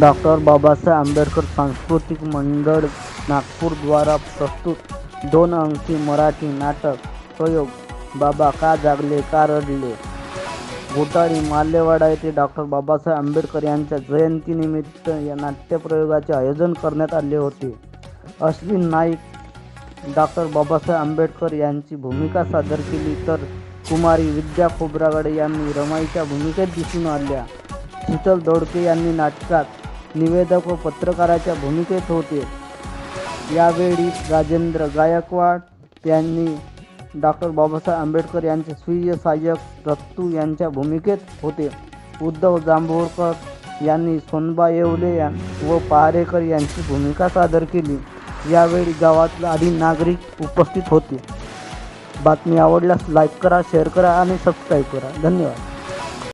Doctor Babasaheb Ambedkar सांस्कृतिक मंडळ नागपूर द्वारा प्रस्तुत दोन अंकी मराठी नाटक प्रयोग. बाबा का जागले का रडले? घोटाळी मालेवाडा येथे डॉक्टर बाबासाहेब आंबेडकर यांच्या जयंतीनिमित्त या नाट्यप्रयोगाचे आयोजन करण्यात आले होते. अश्विन नाईक डॉक्टर बाबासाहेब आंबेडकर यांची भूमिका सादर केली तर कुमारी विद्या खोब्रागडे यांनी रमाईच्या भूमिकेत दिसून आल्या. शीतल दोडके यांनी नाटकात निवेदक व पत्रकाराच्या भूमिकेत होते. यावेळी राजेंद्र गायकवाड यांनी डॉक्टर बाबासाहेब आंबेडकर यांचे स्वीय सहाय्यक रत्तू यांच्या भूमिकेत होते. उद्धव जांभोळकर यांनी सोनबा येवले व पहारेकर यांची भूमिका सादर केली. यावेळी गावातला आधी नागरिक उपस्थित होते. बातमी आवडल्यास लाईक करा शेअर करा आणि सबस्क्राईब करा. धन्यवाद.